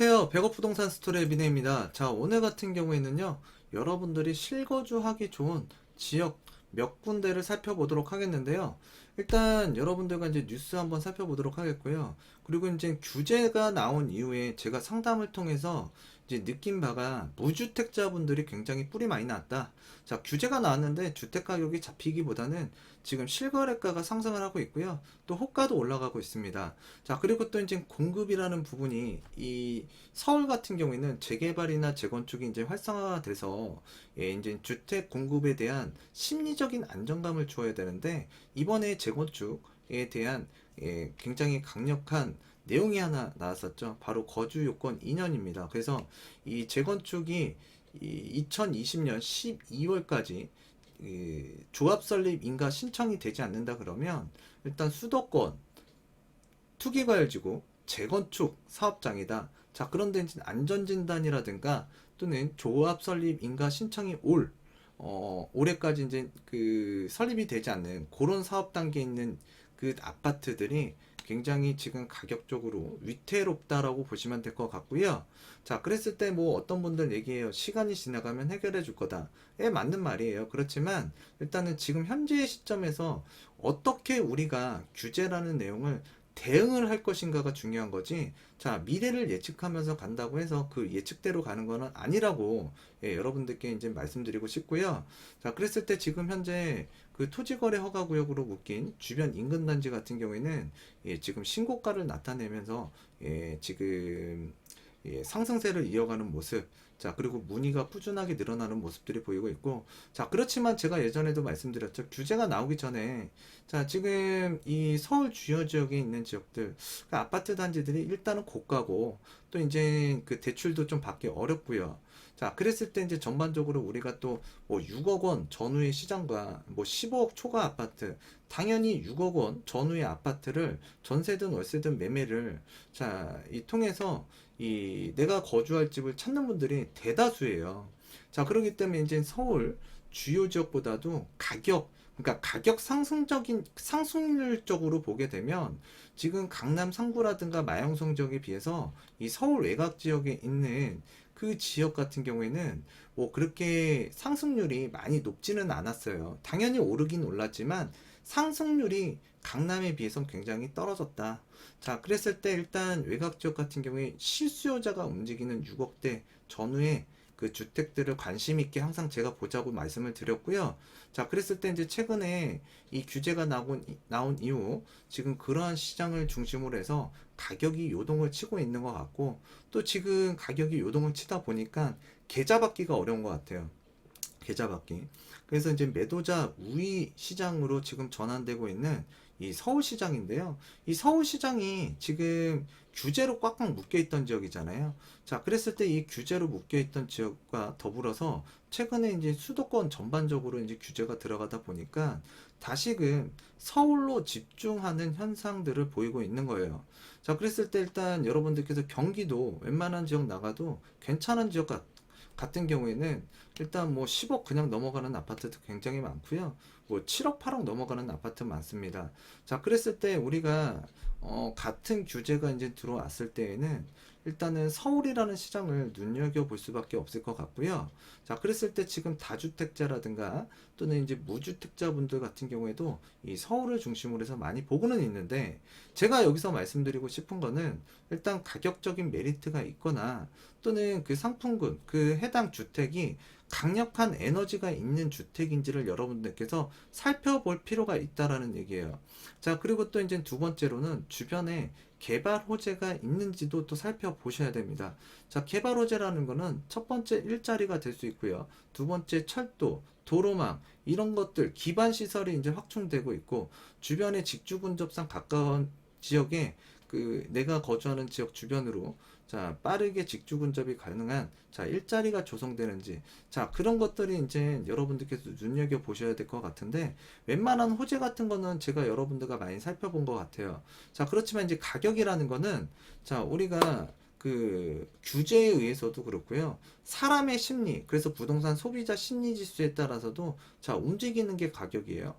안녕하세요. 백업부동산 스토리의 미네입니다. 자, 오늘 같은 경우에는요, 여러분들이 실거주하기 좋은 지역 몇 군데를 살펴보도록 하겠는데요. 일단 여러분들과 이제 뉴스 한번 살펴보도록 하겠고요. 그리고 이제 규제가 나온 이후에 제가 상담을 통해서 이제 느낀 바가 무주택자분들이 굉장히 뿔이 많이 났다. 자, 규제가 나왔는데 주택 가격이 잡히기보다는 지금 실거래가가 상승을 하고 있고요. 또 호가도 올라가고 있습니다. 자, 그리고 또 이제 공급이라는 부분이 이 서울 같은 경우에는 재개발이나 재건축이 이제 활성화돼서 예, 이제 주택 공급에 대한 심리적인 안정감을 주어야 되는데 이번에 재건축에 대한 예, 굉장히 강력한 내용이 하나 나왔었죠. 바로 거주 요건 2년입니다. 그래서 이 재건축이 이 2020년 12월까지 이 조합 설립 인가 신청이 되지 않는다 그러면 일단 수도권 투기과열지구 재건축 사업장이다. 자, 그런데 이제 안전진단이라든가 또는 조합 설립 인가 신청이 올, 어, 올해까지 이제 그 설립이 되지 않는 그런 사업 단계에 있는 그 아파트들이 굉장히 지금 가격적으로 위태롭다라고 보시면 될 것 같고요. 자, 그랬을 때 뭐 어떤 분들 얘기해요. 시간이 지나가면 해결해 줄 거다. 예, 맞는 말이에요. 그렇지만 일단은 지금 현재의 시점에서 어떻게 우리가 규제라는 내용을 대응을 할 것인가가 중요한 거지. 자, 미래를 예측하면서 간다고 해서 그 예측대로 가는 거는 아니라고 예, 여러분들께 이제 말씀드리고 싶고요. 자, 그랬을 때 지금 현재 그 토지거래 허가구역으로 묶인 주변 인근 단지 같은 경우에는 예, 지금 신고가를 나타내면서 예, 지금 예, 상승세를 이어가는 모습. 자, 그리고 문의가 꾸준하게 늘어나는 모습들이 보이고 있고, 자, 그렇지만 제가 예전에도 말씀드렸죠. 규제가 나오기 전에, 자, 지금 이 서울 주요 지역에 있는 지역들, 그 아파트 단지들이 일단은 고가고, 또 이제 그 대출도 좀 받기 어렵고요. 자, 그랬을 때 이제 전반적으로 우리가 또 뭐 6억 원 전후의 시장과 뭐 15억 초과 아파트, 당연히 6억 원 전후의 아파트를 전세든 월세든 매매를 자, 이 통해서 이 내가 거주할 집을 찾는 분들이 대다수예요. 자, 그렇기 때문에 이제 서울 주요 지역보다도 가격, 그러니까 가격 상승적인 상승률적으로 보게 되면 지금 강남 상구라든가 마영성 지역에 비해서 이 서울 외곽 지역에 있는 그 지역 같은 경우에는 뭐 그렇게 상승률이 많이 높지는 않았어요. 당연히 오르긴 올랐지만 상승률이 강남에 비해서 굉장히 떨어졌다. 자, 그랬을 때 일단 외곽 지역 같은 경우에 실수요자가 움직이는 6억대 전후에 그 주택들을 관심 있게 항상 제가 보자고 말씀을 드렸고요. 자, 그랬을 때 이제 최근에 이 규제가 나온, 나온 이후 지금 그러한 시장을 중심으로 해서 가격이 요동을 치고 있는 것 같고 또 지금 가격이 요동을 치다 보니까 계좌 받기가 어려운 것 같아요. 계좌 받기. 그래서 이제 매도자 우위 시장으로 지금 전환되고 있는 이 서울시장인데요. 이 서울시장이 지금 규제로 꽉꽉 묶여있던 지역이잖아요. 자, 그랬을 때 이 규제로 묶여있던 지역과 더불어서 최근에 이제 수도권 전반적으로 이제 규제가 들어가다 보니까 다시금 서울로 집중하는 현상들을 보이고 있는 거예요. 자, 그랬을 때 일단 여러분들께서 경기도 웬만한 지역 나가도 괜찮은 지역 같, 같은 경우에는 일단 뭐 10억 그냥 넘어가는 아파트도 굉장히 많고요. 뭐 7억, 8억 넘어가는 아파트 많습니다. 자, 그랬을 때 우리가 어, 같은 규제가 이제 들어왔을 때에는 일단은 서울이라는 시장을 눈여겨 볼 수밖에 없을 것 같고요. 자, 그랬을 때 지금 다주택자라든가 또는 이제 무주택자분들 같은 경우에도 이 서울을 중심으로 해서 많이 보고는 있는데 제가 여기서 말씀드리고 싶은 거는 일단 가격적인 메리트가 있거나 또는 그 상품군, 그 해당 주택이 강력한 에너지가 있는 주택인지를 여러분들께서 살펴볼 필요가 있다라는 얘기예요. 자, 그리고 또 이제 두 번째로는 주변에 개발 호재가 있는지도 또 살펴보셔야 됩니다. 자, 개발 호재라는 거는 첫 번째 일자리가 될 수 있고요. 두 번째 철도, 도로망 이런 것들 기반 시설이 이제 확충되고 있고 주변에 직주 근접상 가까운 지역에 그 내가 거주하는 지역 주변으로 자 빠르게 직주 근접이 가능한 자 일자리가 조성되는지 자 그런 것들이 이제 여러분들께서 눈여겨 보셔야 될 것 같은데 웬만한 호재 같은 거는 제가 여러분들과 많이 살펴본 것 같아요 자 그렇지만 이제 가격이라는 거는 자 우리가 그 규제에 의해서도 그렇고요. 사람의 심리, 그래서 부동산 소비자 심리 지수에 따라서도 자, 움직이는 게 가격이에요.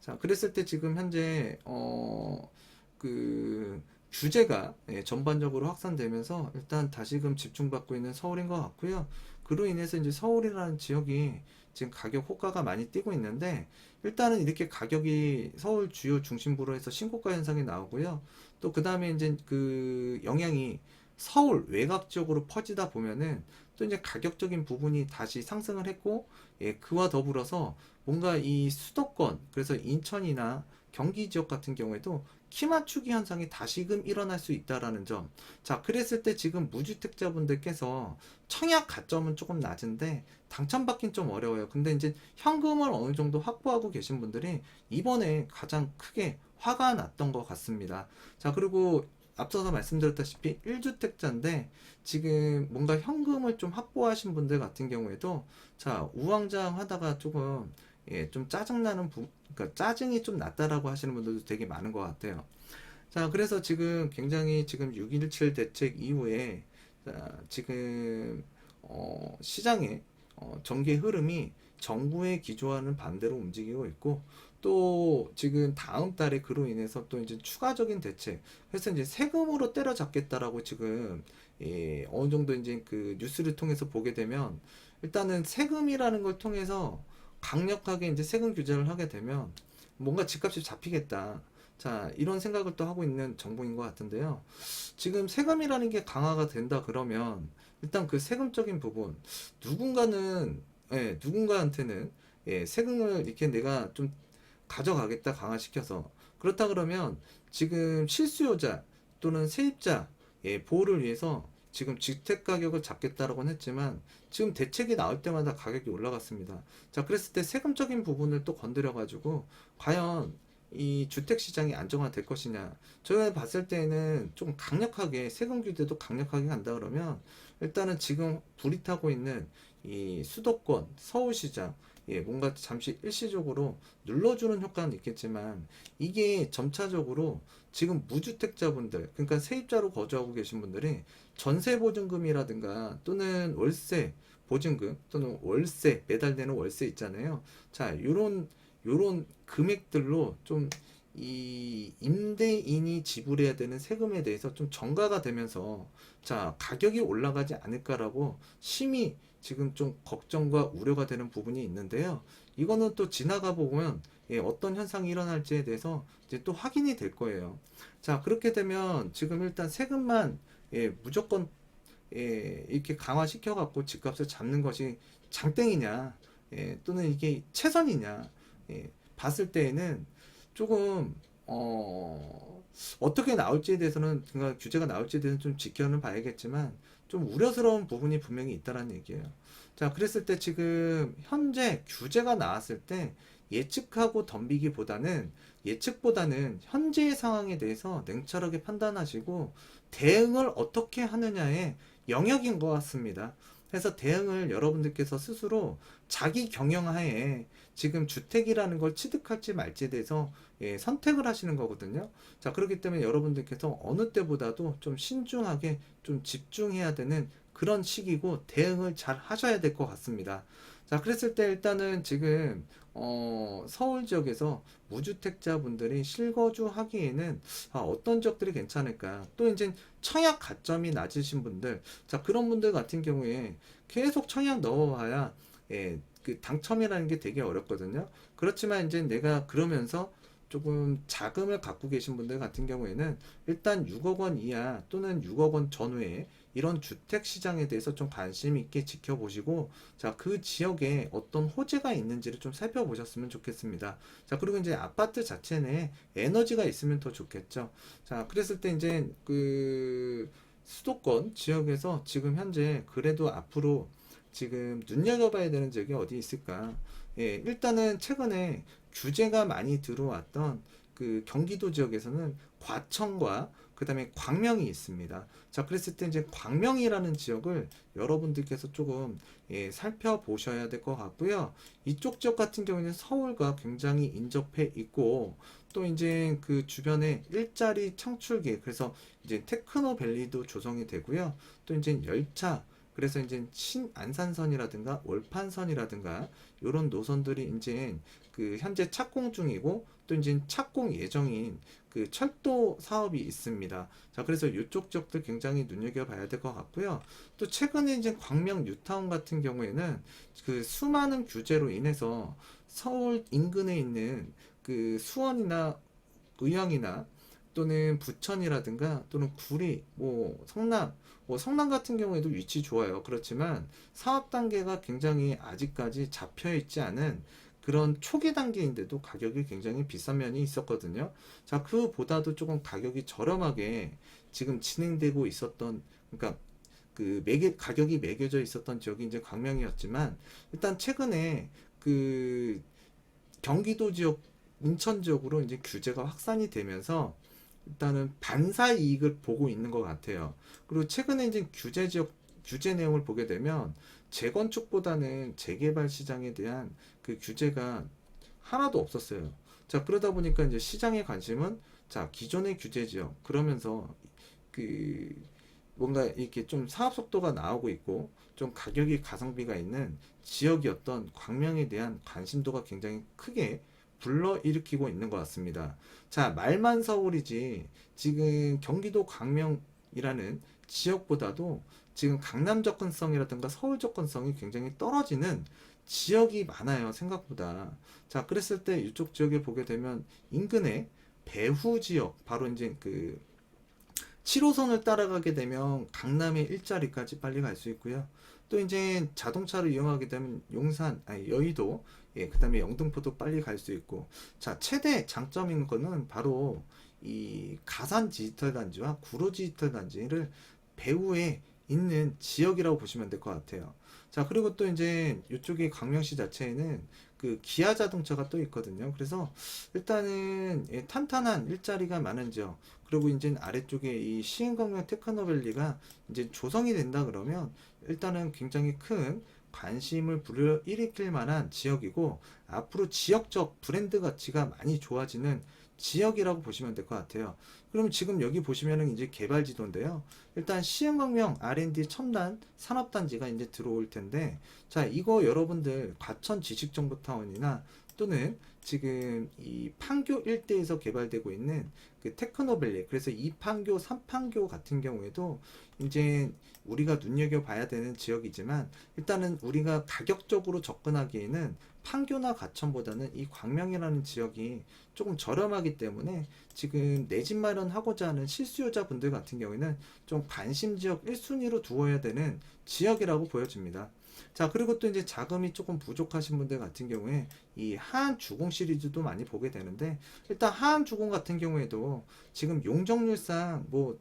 자, 그랬을 때 지금 현재 어, 그 규제가 예, 전반적으로 확산되면서 일단 다시금 집중받고 있는 서울인 것 같고요. 그로 인해서 이제 서울이라는 지역이 지금 가격 호가가 많이 뛰고 있는데 일단은 이렇게 가격이 서울 주요 중심부로 해서 신고가 현상이 나오고요. 또 그 다음에 이제 그 영향이 서울 외곽 지역으로 퍼지다 보면은 또 이제 가격적인 부분이 다시 상승을 했고 예, 그와 더불어서 뭔가 이 수도권 그래서 인천이나 경기 지역 같은 경우에도 키 맞추기 현상이 다시금 일어날 수 있다라는 점. 자, 그랬을 때 지금 무주택자분들께서 청약 가점은 조금 낮은데 당첨받긴 좀 어려워요. 근데 이제 현금을 어느 정도 확보하고 계신 분들이 이번에 가장 크게 화가 났던 것 같습니다. 자, 그리고 앞서서 말씀드렸다시피 1주택자인데 지금 뭔가 현금을 좀 확보하신 분들 같은 경우에도 자, 우왕좌왕 하다가 조금 예, 좀 짜증나는 부, 그러니까 짜증이 좀 났다라고 하시는 분들도 되게 많은 것 같아요. 자, 그래서 지금 굉장히 지금 6.17 대책 이후에 자, 지금 어, 시장의 어, 전개 흐름이 정부의 기조와는 반대로 움직이고 있고 또 지금 다음 달에 그로 인해서 또 이제 추가적인 대책 그래서 이제 세금으로 때려잡겠다라고 지금 예, 어느 정도 이제 그 뉴스를 통해서 보게 되면 일단은 세금이라는 걸 통해서 강력하게 이제 세금 규제를 하게 되면 뭔가 집값이 잡히겠다. 자, 이런 생각을 또 하고 있는 정부인 것 같은데요. 지금 세금이라는 게 강화가 된다 그러면 일단 그 세금적인 부분 누군가는 예, 누군가한테는 예, 세금을 이렇게 내가 좀 가져가겠다 강화시켜서 그렇다 그러면 지금 실수요자 또는 세입자 예, 보호를 위해서 지금 주택 가격을 잡겠다라고는 했지만 지금 대책이 나올 때마다 가격이 올라갔습니다. 자, 그랬을 때 세금적인 부분을 또 건드려 가지고 과연 이 주택 시장이 안정화될 것이냐. 저희가 봤을 때는 좀 강력하게 세금 규제도 강력하게 간다 그러면 일단은 지금 불이 타고 있는 이 수도권 서울 시장 예, 뭔가 잠시 일시적으로 눌러주는 효과는 있겠지만 이게 점차적으로 지금 무주택자분들 그러니까 세입자로 거주하고 계신 분들이 전세 보증금이라든가 또는 월세 보증금 또는 월세 매달되는 월세 있잖아요. 자, 요런 요런 금액들로 좀 이 임대인이 지불해야 되는 세금에 대해서 좀 전가가 되면서 자, 가격이 올라가지 않을까라고 심히 지금 좀 걱정과 우려가 되는 부분이 있는데요. 이거는 또 지나가 보면 예, 어떤 현상이 일어날지에 대해서 이제 또 확인이 될 거예요. 자, 그렇게 되면 지금 일단 세금만 예, 무조건 예, 이렇게 강화시켜 갖고 집값을 잡는 것이 장땡이냐, 예, 또는 이게 최선이냐, 예, 봤을 때에는 조금 어, 어떻게 나올지에 대해서는 그러니까 규제가 나올지에 대해서는 좀 지켜는 봐야겠지만 좀 우려스러운 부분이 분명히 있다라는 얘기예요. 자, 그랬을 때 지금 현재 규제가 나왔을 때 예측하고 덤비기보다는 예측보다는 현재의 상황에 대해서 냉철하게 판단하시고 대응을 어떻게 하느냐의 영역인 것 같습니다. 그래서 대응을 여러분들께서 스스로 자기 경영하에 지금 주택이라는 걸 취득할지 말지에 대해서 예, 선택을 하시는 거거든요. 자, 그렇기 때문에 여러분들께서 어느 때보다도 좀 신중하게 좀 집중해야 되는 그런 시기고 대응을 잘 하셔야 될 것 같습니다. 자, 그랬을 때 일단은 지금 어, 서울 지역에서 무주택자분들이 실거주 하기에는 아, 어떤 지역들이 괜찮을까? 또 이제 청약 가점이 낮으신 분들, 자, 그런 분들 같은 경우에 계속 청약 넣어봐야 예, 그 당첨이라는 게 되게 어렵거든요. 그렇지만 이제 내가 그러면서 조금 자금을 갖고 계신 분들 같은 경우에는 일단 6억 원 이하 또는 6억 원 전후에 이런 주택 시장에 대해서 좀 관심 있게 지켜보시고 자, 그 지역에 어떤 호재가 있는지를 좀 살펴보셨으면 좋겠습니다. 자, 그리고 이제 아파트 자체 내에 에너지가 있으면 더 좋겠죠. 자, 그랬을 때 이제 그 수도권 지역에서 지금 현재 그래도 앞으로 지금 눈여겨봐야 되는 지역이 어디 있을까? 예, 일단은 최근에 규제가 많이 들어왔던 그 경기도 지역에서는 과천과 그다음에 광명이 있습니다. 자, 그랬을 때 이제 광명이라는 지역을 여러분들께서 조금 예, 살펴보셔야 될 것 같고요. 이쪽 지역 같은 경우에는 서울과 굉장히 인접해 있고 또 이제 그 주변에 일자리 창출기 그래서 이제 테크노밸리도 조성이 되고요. 또 이제 열차 그래서 이제 신안산선이라든가 월판선이라든가 이런 노선들이 이제 그 현재 착공 중이고 또 이제 착공 예정인 그 철도 사업이 있습니다. 자, 그래서 이쪽 지역들 굉장히 눈여겨봐야 될 것 같고요. 또 최근에 이제 광명 뉴타운 같은 경우에는 그 수많은 규제로 인해서 서울 인근에 있는 그 수원이나 의왕이나 또는 부천이라든가 또는 구리, 뭐 성남, 뭐 성남 같은 경우에도 위치 좋아요. 그렇지만 사업 단계가 굉장히 아직까지 잡혀 있지 않은 그런 초기 단계인데도 가격이 굉장히 비싼 면이 있었거든요. 자, 그보다도 조금 가격이 저렴하게 지금 진행되고 있었던, 그러니까 그 매개, 가격이 매겨져 있었던 지역이 이제 광명이었지만 일단 최근에 그 경기도 지역, 인천 지역으로 이제 규제가 확산이 되면서 일단은 반사 이익을 보고 있는 것 같아요. 그리고 최근에 이제 규제 지역, 규제 내용을 보게 되면 재건축보다는 재개발 시장에 대한 그 규제가 하나도 없었어요. 자, 그러다 보니까 이제 시장의 관심은 자, 기존의 규제 지역, 그러면서 그 뭔가 이렇게 좀 사업 속도가 나오고 있고 좀 가격이 가성비가 있는 지역이었던 광명에 대한 관심도가 굉장히 크게 불러일으키고 있는 것 같습니다. 자, 말만 서울이지 지금 경기도 광명이라는 지역보다도 지금 강남 접근성이라든가 서울 접근성이 굉장히 떨어지는 지역이 많아요, 생각보다. 자, 그랬을 때 이쪽 지역에 보게 되면 인근에 배후 지역, 바로 이제 그 7호선을 따라가게 되면 강남의 일자리까지 빨리 갈 수 있고요. 또 이제 자동차를 이용하게 되면 용산, 아니 여의도, 예, 그 다음에 영등포도 빨리 갈 수 있고. 자, 최대 장점인 거는 바로 이 가산 디지털 단지와 구로 디지털 단지를 배후에 있는 지역이라고 보시면 될 것 같아요. 자, 그리고 또 이제 이쪽에 광명시 자체에는 그 기아 자동차가 또 있거든요. 그래서 일단은 예, 탄탄한 일자리가 많은 지역, 그리고 이제 아래쪽에 이 시흥광명 테크노밸리가 이제 조성이 된다 그러면 일단은 굉장히 큰 관심을 불러 일으킬 만한 지역이고 앞으로 지역적 브랜드 가치가 많이 좋아지는 지역이라고 보시면 될 것 같아요. 그럼 지금 여기 보시면은 이제 개발 지도인데요. 일단 시흥광명 R&D 첨단 산업단지가 이제 들어올 텐데, 자, 이거 여러분들 과천 지식정보타운이나 또는 지금 이 판교 일대에서 개발되고 있는 그 테크노밸리, 그래서 2판교, 3판교 같은 경우에도 이제 우리가 눈여겨 봐야 되는 지역이지만 일단은 우리가 가격적으로 접근하기에는 판교나 가천보다는 이 광명이라는 지역이 조금 저렴하기 때문에 지금 내 집 마련하고자 하는 실수요자 분들 같은 경우에는 좀 관심 지역 1순위로 두어야 되는 지역이라고 보여집니다. 자, 그리고 또 이제 자금이 조금 부족하신 분들 같은 경우에 이 하안 주공 시리즈도 많이 보게 되는데 일단 하안 주공 같은 경우에도 지금 용적률상 뭐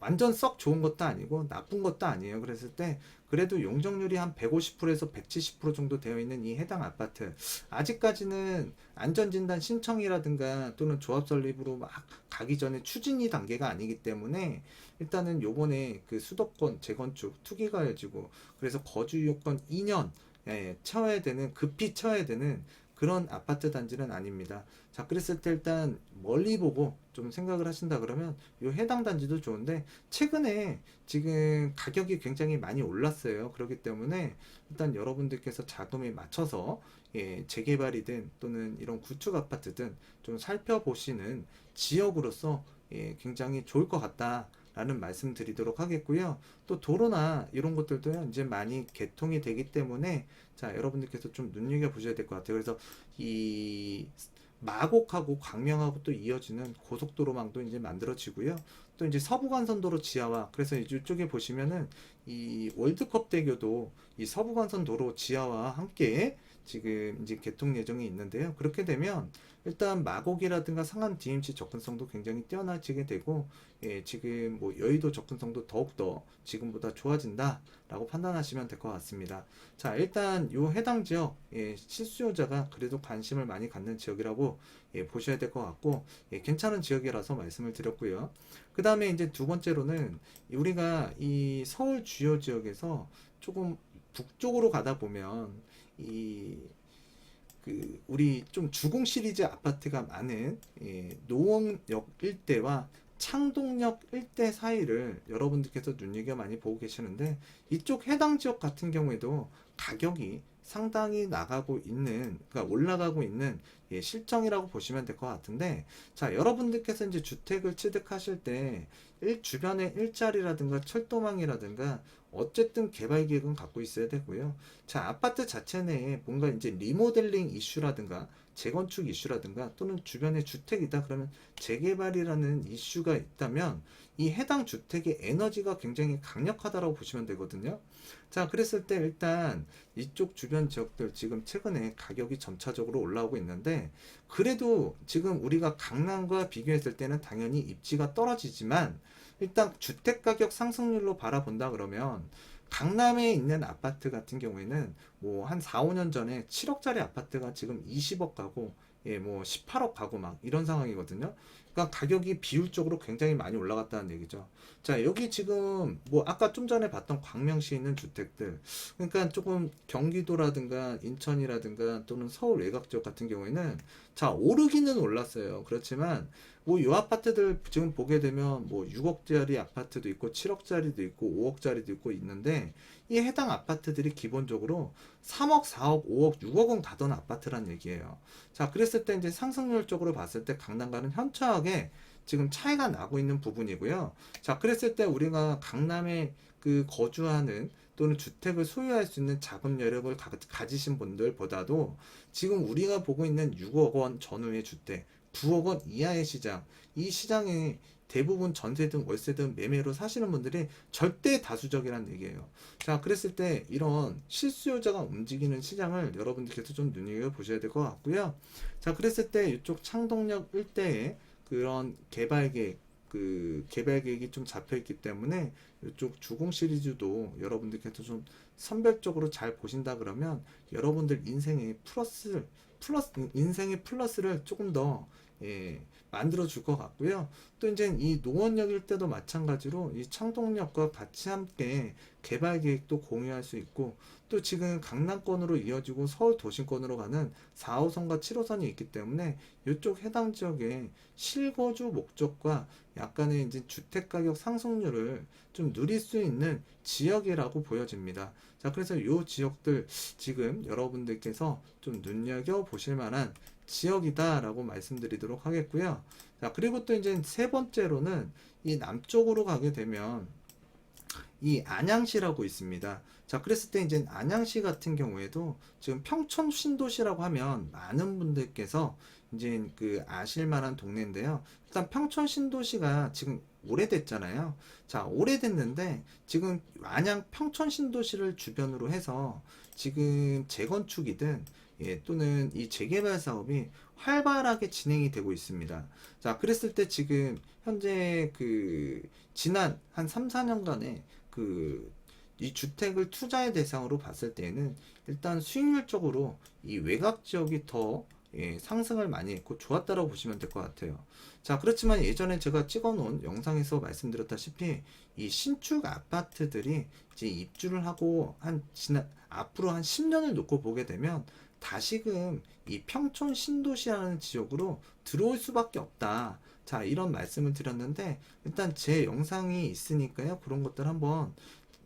완전 썩 좋은 것도 아니고 나쁜 것도 아니에요. 그랬을 때 그래도 용적률이 한 150%에서 170% 정도 되어 있는 이 해당 아파트 아직까지는 안전진단 신청이라든가 또는 조합 설립으로 막 가기 전에 추진이 단계가 아니기 때문에 일단은 요번에 그 수도권 재건축 투기가 이어지고 그래서 거주 요건 2년 예, 채워야 되는 급히 채워야 되는 그런 아파트 단지는 아닙니다. 자, 그랬을 때 일단 멀리 보고 좀 생각을 하신다 그러면 요 해당 단지도 좋은데 최근에 지금 가격이 굉장히 많이 올랐어요. 그렇기 때문에 일단 여러분들께서 자금에 맞춰서 예, 재개발이든 또는 이런 구축 아파트든 좀 살펴보시는 지역으로서 예, 굉장히 좋을 것 같다. 라는 말씀 드리도록 하겠고요. 또 도로나 이런 것들도 이제 많이 개통이 되기 때문에 자, 여러분들께서 좀 눈여겨 보셔야 될 것 같아요. 그래서 이 마곡하고 광명하고 또 이어지는 고속도로망도 이제 만들어지고요. 또 이제 서부간선도로 지하화. 그래서 이쪽에 보시면은 이 월드컵 대교도 이 서부간선 도로 지하와 함께 지금 이제 개통 예정이 있는데요. 그렇게 되면 일단 마곡이라든가 상암 DMC 접근성도 굉장히 뛰어나지게 되고 예, 지금 뭐 여의도 접근성도 더욱더 지금보다 좋아진다라고 판단하시면 될 것 같습니다. 자, 일단 요 해당 지역 예, 실수요자가 그래도 관심을 많이 갖는 지역이라고 예, 보셔야 될 것 같고 예, 괜찮은 지역이라서 말씀을 드렸고요. 그 다음에 이제 두 번째로는 우리가 이 서울 주요 지역에서 조금 북쪽으로 가다 보면 이 그 우리 좀 주공 시리즈 아파트가 많은 예, 노원역 일대와 창동역 일대 사이를 여러분들께서 눈여겨 많이 보고 계시는데 이쪽 해당 지역 같은 경우에도 가격이 상당히 나가고 있는, 그러니까 올라가고 있는 예, 실정이라고 보시면 될 것 같은데, 자, 여러분들께서 이제 주택을 취득하실 때, 일, 주변에 일자리라든가 철도망이라든가, 어쨌든 개발 계획은 갖고 있어야 되고요. 자, 아파트 자체 내에 뭔가 이제 리모델링 이슈라든가, 재건축 이슈라든가, 또는 주변에 주택이다 그러면 재개발이라는 이슈가 있다면, 이 해당 주택의 에너지가 굉장히 강력하다라고 보시면 되거든요. 자, 그랬을 때 일단 이쪽 주변 지역들 지금 최근에 가격이 점차적으로 올라오고 있는데 그래도 지금 우리가 강남과 비교했을 때는 당연히 입지가 떨어지지만 일단 주택 가격 상승률로 바라본다 그러면 강남에 있는 아파트 같은 경우에는 뭐 한 4, 5년 전에 7억짜리 아파트가 지금 20억 가고 예, 뭐 18억 가고 막 이런 상황이거든요. 그러니까 가격이 비율적으로 굉장히 많이 올라갔다는 얘기죠. 자, 여기 지금 뭐 아까 좀 전에 봤던 광명시에 있는 주택들 그러니까 조금 경기도라든가 인천이라든가 또는 서울 외곽 지역 같은 경우에는 자, 오르기는 올랐어요. 그렇지만 뭐 이 아파트들 지금 보게 되면 뭐 6억짜리 아파트도 있고 7억짜리도 있고 5억짜리도 있고 있는데 이 해당 아파트들이 기본적으로 3억, 4억, 5억, 6억은 가던 아파트란 얘기예요. 자, 그랬을 때 이제 상승률적으로 봤을 때 강남과는 현저하게 지금 차이가 나고 있는 부분이고요. 자, 그랬을 때 우리가 강남에 그 거주하는 또는 주택을 소유할 수 있는 자금 여력을 가, 가지신 분들보다도 지금 우리가 보고 있는 6억 원 전후의 주택, 9억 원 이하의 시장, 이 시장에 대부분 전세든 월세든 매매로 사시는 분들이 절대 다수적이라는 얘기예요. 자, 그랬을 때 이런 실수요자가 움직이는 시장을 여러분들께서 좀 눈여겨 보셔야 될 것 같고요. 자, 그랬을 때 이쪽 창동역 일대에 그런 개발 계획, 그 개발 계획이 좀 잡혀 있기 때문에 이쪽 주공 시리즈도 여러분들께서 좀 선별적으로 잘 보신다 그러면 여러분들 인생의 플러스 플러스 인생의 플러스를 조금 더 예, 만들어 줄 것 같고요. 또 이제 이 노원역일 때도 마찬가지로 이 창동역과 같이 함께 개발 계획도 공유할 수 있고 또 지금 강남권으로 이어지고 서울 도심권으로 가는 4호선과 7호선이 있기 때문에 이쪽 해당 지역의 실거주 목적과 약간의 이제 주택 가격 상승률을 좀 누릴 수 있는 지역이라고 보여집니다. 자, 그래서 이 지역들 지금 여러분들께서 좀 눈여겨 보실 만한 지역이다라고 말씀드리도록 하겠고요. 자, 그리고 또 이제 세 번째로는 이 남쪽으로 가게 되면 이 안양시라고 있습니다. 자, 그랬을 때 이제 안양시 같은 경우에도 지금 평촌 신도시라고 하면 많은 분들께서 이제 그 아실 만한 동네인데요. 일단 평촌 신도시가 지금 오래됐잖아요. 자, 오래됐는데 지금 안양 평촌 신도시를 주변으로 해서 지금 재건축이든 예, 또는 이 재개발 사업이 활발하게 진행이 되고 있습니다. 자, 그랬을 때 지금 현재 그 지난 한 3, 4년간의 그 이 주택을 투자의 대상으로 봤을 때에는 일단 수익률적으로 이 외곽 지역이 더 예, 상승을 많이 했고 좋았다고 보시면 될 것 같아요. 자, 그렇지만 예전에 제가 찍어 놓은 영상에서 말씀드렸다시피 이 신축 아파트들이 이제 입주를 하고 한 지난 앞으로 한 10년을 놓고 보게 되면 다시금 이 평촌 신도시라는 지역으로 들어올 수밖에 없다. 자, 이런 말씀을 드렸는데 일단 제 영상이 있으니까요. 그런 것들 한번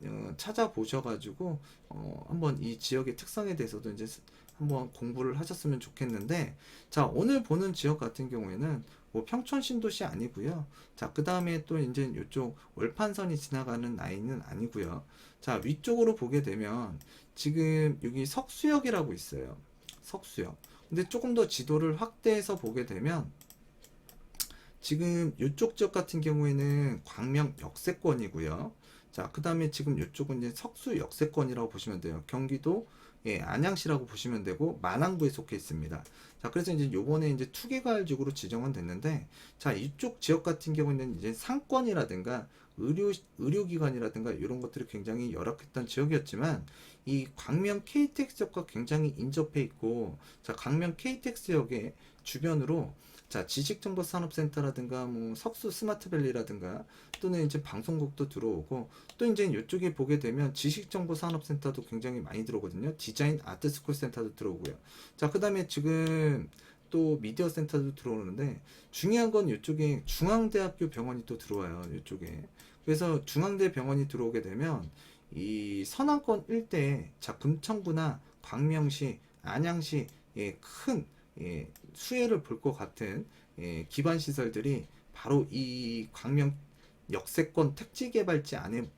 어, 찾아보셔가지고 어, 한번 이 지역의 특성에 대해서도 이제 스- 한번 공부를 하셨으면 좋겠는데 자 오늘 보는 지역 같은 경우에는 뭐 평촌 신도시 아니고요 자그 다음에 또 이제 이쪽 월판선이 지나가는 라인은 아니고요 자 위쪽으로 보게 되면 지금 여기 석수역이라고 있어요 석수역 근데 조금 더 지도를 확대해서 보게 되면 지금 이쪽 지역 같은 경우에는 광명 역세권이고요. 자, 그 다음에 지금 이쪽은 이제 석수 역세권이라고 보시면 돼요. 경기도 예, 안양시라고 보시면 되고 만안구에 속해 있습니다. 자, 그래서 이제 요번에 이제 투개발지구로 지정은 됐는데 자, 이쪽 지역 같은 경우는 이제 상권이라든가 의료 의료기관이라든가 이런 것들이 굉장히 열악했던 지역이었지만 이 광명 KTX역과 굉장히 인접해 있고 자, 광명 KTX역의 주변으로 자, 지식정보산업센터라든가 뭐 석수 스마트밸리라든가 또는 이제 방송국도 들어오고 또 이제 이쪽에 보게 되면 지식정보산업센터도 굉장히 많이 들어오거든요. 디자인 아트스쿨 센터도 들어오고요. 자, 그 다음에 지금 또 미디어 센터도 들어오는데 중요한 건 이쪽에 중앙대학교 병원이 또 들어와요. 이쪽에. 그래서 중앙대 병원이 들어오게 되면 이 서남권 일대에 자 금천구나 광명시, 안양시 예, 큰 예, 수혜를 볼 것 같은 예, 기반 시설들이 바로 이 광명 역세권 택지 개발지 안에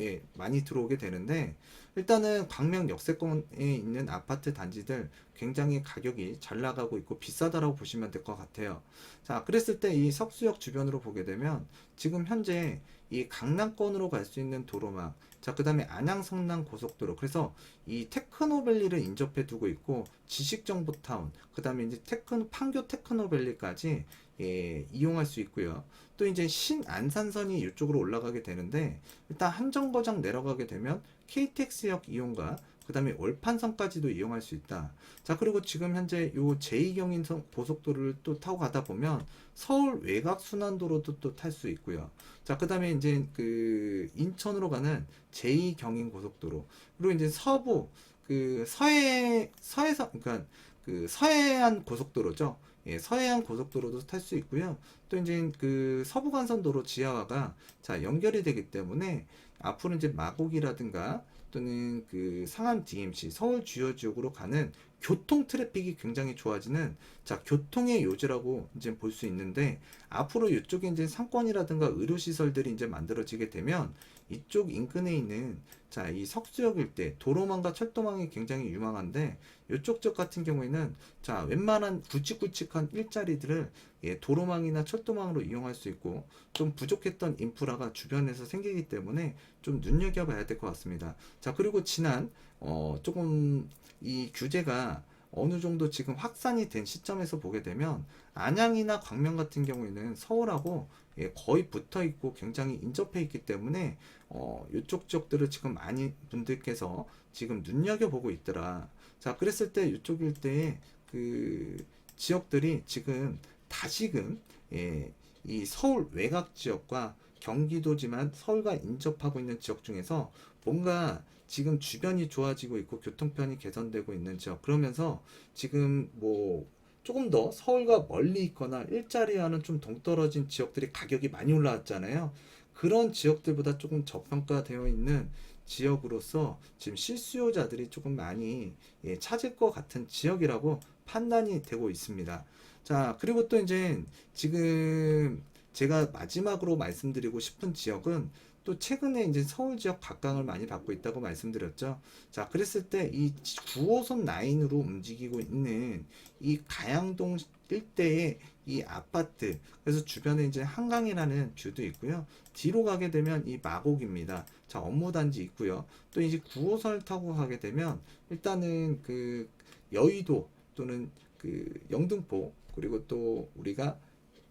예, 많이 들어오게 되는데 일단은 광명 역세권에 있는 아파트 단지들 굉장히 가격이 잘 나가고 있고 비싸다라고 보시면 될 것 같아요. 자, 그랬을 때 이 석수역 주변으로 보게 되면 지금 현재 이 강남권으로 갈 수 있는 도로망, 자, 그 다음에 안양 성남 고속도로. 그래서 이 테크노밸리를 인접해 두고 있고 지식정보타운, 그 다음에 이제 테크 판교 테크노밸리까지 예, 이용할 수 있고요. 또 이제 신안산선이 이쪽으로 올라가게 되는데 일단 한정거장 내려가게 되면 KTX역 이용과 그 다음에 월판선까지도 이용할 수 있다. 자, 그리고 지금 현재 요 제2경인선 고속도로를 또 타고 가다 보면 서울 외곽 순환도로도 또 탈 수 있고요. 자, 그 다음에 이제 그 인천으로 가는 제2경인 고속도로. 그리고 이제 서부, 그 서해, 서해서, 그러니까 그 서해안 고속도로죠. 예, 서해안 고속도로도 탈 수 있고요. 또 이제 그 서부간선도로 지하화가 자, 연결이 되기 때문에 앞으로 이제 마곡이라든가 또는 그 상암 DMC 서울 주요 지역으로 가는 교통 트래픽이 굉장히 좋아지는 자 교통의 요지라고 이제 볼 수 있는데 앞으로 이쪽에 이제 상권이라든가 의료 시설들이 이제 만들어지게 되면 이쪽 인근에 있는 자 이 석수역 일대 도로망과 철도망이 굉장히 유망한데 이쪽 쪽 같은 경우에는 자 웬만한 굵직굵직한 일자리들을 예, 도로망이나 철도망으로 이용할 수 있고 좀 부족했던 인프라가 주변에서 생기기 때문에 좀 눈여겨봐야 될 것 같습니다. 자 그리고 지난 어 조금 이 규제가 어느 정도 지금 확산이 된 시점에서 보게 되면 안양이나 광명 같은 경우에는 서울하고 예, 거의 붙어 있고 굉장히 인접해 있기 때문에 어, 이쪽 지역들을 지금 많이 분들께서 지금 눈여겨 보고 있더라. 자, 그랬을 때 이쪽 일대에 그 지역들이 지금 다시금 예, 이 서울 외곽 지역과 경기도지만 서울과 인접하고 있는 지역 중에서 뭔가 지금 주변이 좋아지고 있고 교통편이 개선되고 있는 지역 그러면서 지금 뭐 조금 더 서울과 멀리 있거나 일자리와는 좀 동떨어진 지역들이 가격이 많이 올라왔잖아요. 그런 지역들보다 조금 저평가되어 있는 지역으로서 지금 실수요자들이 조금 많이 예, 찾을 것 같은 지역이라고 판단이 되고 있습니다. 자, 그리고 또 이제 지금 제가 마지막으로 말씀드리고 싶은 지역은 또 최근에 이제 서울 지역 각광을 많이 받고 있다고 말씀드렸죠. 자, 그랬을 때 이 9호선 라인으로 움직이고 있는 이 가양동 일대의 이 아파트, 그래서 주변에 이제 한강이라는 뷰도 있고요. 뒤로 가게 되면 이 마곡입니다. 자, 업무단지 있고요. 또 이제 9호선을 타고 가게 되면 일단은 그 여의도 또는 그 영등포 그리고 또 우리가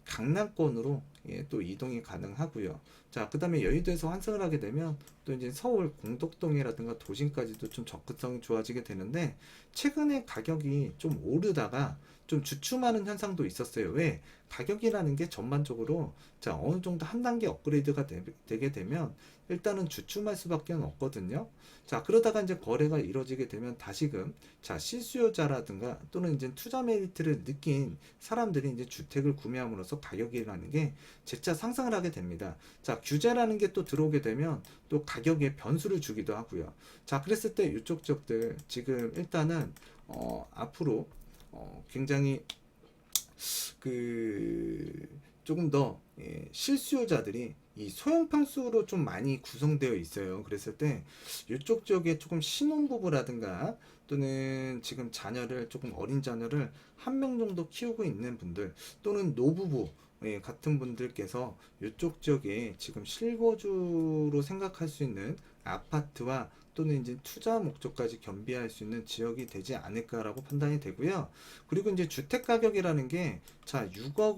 강남권으로 예, 또 이동이 가능하고요. 자, 그 다음에 여의도에서 환승을 하게 되면 또 이제 서울 공덕동이라든가 도심까지도 좀 접근성이 좋아지게 되는데 최근에 가격이 좀 오르다가 좀 주춤하는 현상도 있었어요. 왜? 가격이라는 게 전반적으로 자, 어느 정도 한 단계 업그레이드가 되, 게 되면 일단은 주춤할 수밖에 없거든요. 자, 그러다가 이제 거래가 이루어지게 되면 다시금 자, 실수요자라든가 또는 이제 투자 메리트를 느낀 사람들이 이제 주택을 구매함으로써 가격이라는 게 재차 상승을 하게 됩니다. 자, 규제라는 게 또 들어오게 되면 또 가격에 변수를 주기도 하고요. 자, 그랬을 때 이쪽 지역들 지금 일단은 어, 앞으로 어, 굉장히 그 조금 더 예, 실수요자들이 이 소형 평수로 좀 많이 구성되어 있어요. 그랬을 때 이쪽 지역에 조금 신혼부부라든가 또는 지금 자녀를 조금 어린 자녀를 한 명 정도 키우고 있는 분들 또는 노부부 예, 같은 분들께서 이쪽 지역에 지금 실거주로 생각할 수 있는 아파트와 또는 이제 투자 목적까지 겸비할 수 있는 지역이 되지 않을까라고 판단이 되고요. 그리고 이제 주택 가격이라는 게 자, 6억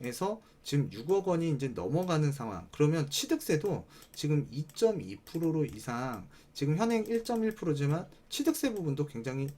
원에서 지금 6억 원이 이제 넘어가는 상황. 그러면 취득세도 지금 2.2%로 이상 지금 현행 1.1%지만 취득세 부분도 굉장히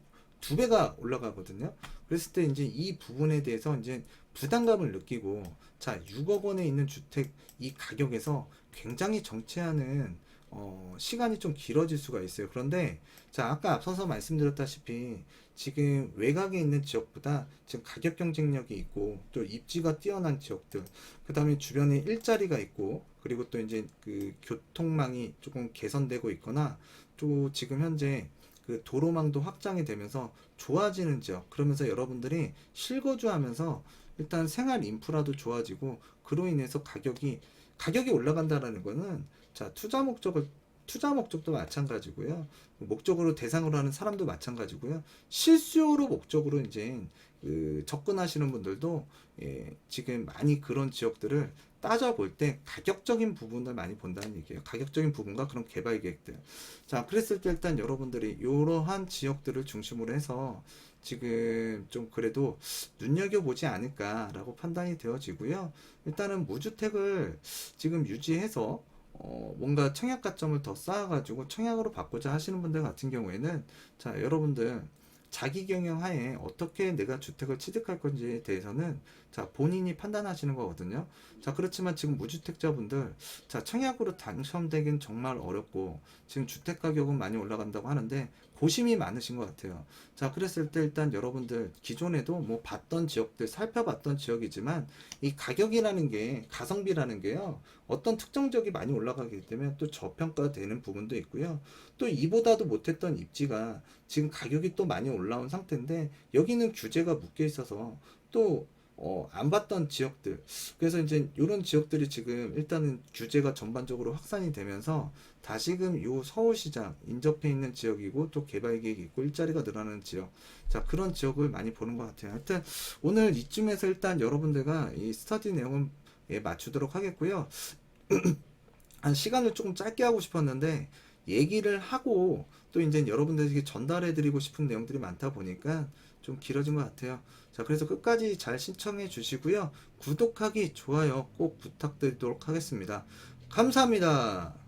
두 배가 올라가거든요. 그랬을 때 이제 이 부분에 대해서 이제 부담감을 느끼고 자 6억 원에 있는 주택 이 가격에서 굉장히 정체하는 어, 시간이 좀 길어질 수가 있어요. 그런데 자, 아까 앞서서 말씀드렸다시피 지금 외곽에 있는 지역보다 지금 가격 경쟁력이 있고 또 입지가 뛰어난 지역들, 그 다음에 주변에 일자리가 있고 그리고 또 이제 그 교통망이 조금 개선되고 있거나 또 지금 현재 그 도로망도 확장이 되면서 좋아지는 지역, 그러면서 여러분들이 실거주하면서 일단 생활 인프라도 좋아지고 그로 인해서 가격이 가격이 올라간다라는 거는 자 투자 목적을 투자 목적도 마찬가지고요. 목적으로 대상으로 하는 사람도 마찬가지고요. 실수요로 목적으로 이제 그 접근하시는 분들도 예, 지금 많이 그런 지역들을 따져볼 때 가격적인 부분을 많이 본다는 얘기예요. 가격적인 부분과 그런 개발 계획들. 자, 그랬을 때 일단 여러분들이 이러한 지역들을 중심으로 해서 지금 좀 그래도 눈여겨보지 않을까라고 판단이 되어지고요. 일단은 무주택을 지금 유지해서 어, 뭔가 청약 가점을 더 쌓아가지고 청약으로 바꾸자 하시는 분들 같은 경우에는 자, 여러분들 자기 경영 하에 어떻게 내가 주택을 취득할 건지에 대해서는 자, 본인이 판단하시는 거거든요. 자, 그렇지만 지금 무주택자분들 자, 청약으로 당첨되긴 정말 어렵고 지금 주택 가격은 많이 올라간다고 하는데 고심이 많으신 것 같아요. 자, 그랬을 때 일단 여러분들 기존에도 뭐 봤던 지역들, 살펴봤던 지역이지만 이 가격이라는 게 가성비라는 게요. 어떤 특정 지역이 많이 올라가기 때문에 또 저평가되는 부분도 있고요. 또 이보다도 못했던 입지가 지금 가격이 또 많이 올라온 상태인데 여기는 규제가 묶여 있어서 또 어, 안 봤던 지역들. 그래서 이제 이런 지역들이 지금 일단은 규제가 전반적으로 확산이 되면서 다시금 요 서울시장 인접해 있는 지역이고 또 개발 계획이 있고 일자리가 늘어나는 지역. 자, 그런 지역을 많이 보는 것 같아요. 하여튼 오늘 이쯤에서 일단 여러분들과 이 스터디 내용은 예, 맞추도록 하겠고요. 한 시간을 조금 짧게 하고 싶었는데 얘기를 하고 또 이제 여러분들에게 전달해 드리고 싶은 내용들이 많다 보니까 좀 길어진 것 같아요. 자, 그래서 끝까지 잘 신청해 주시고요. 구독하기, 좋아요 꼭 부탁드리도록 하겠습니다. 감사합니다.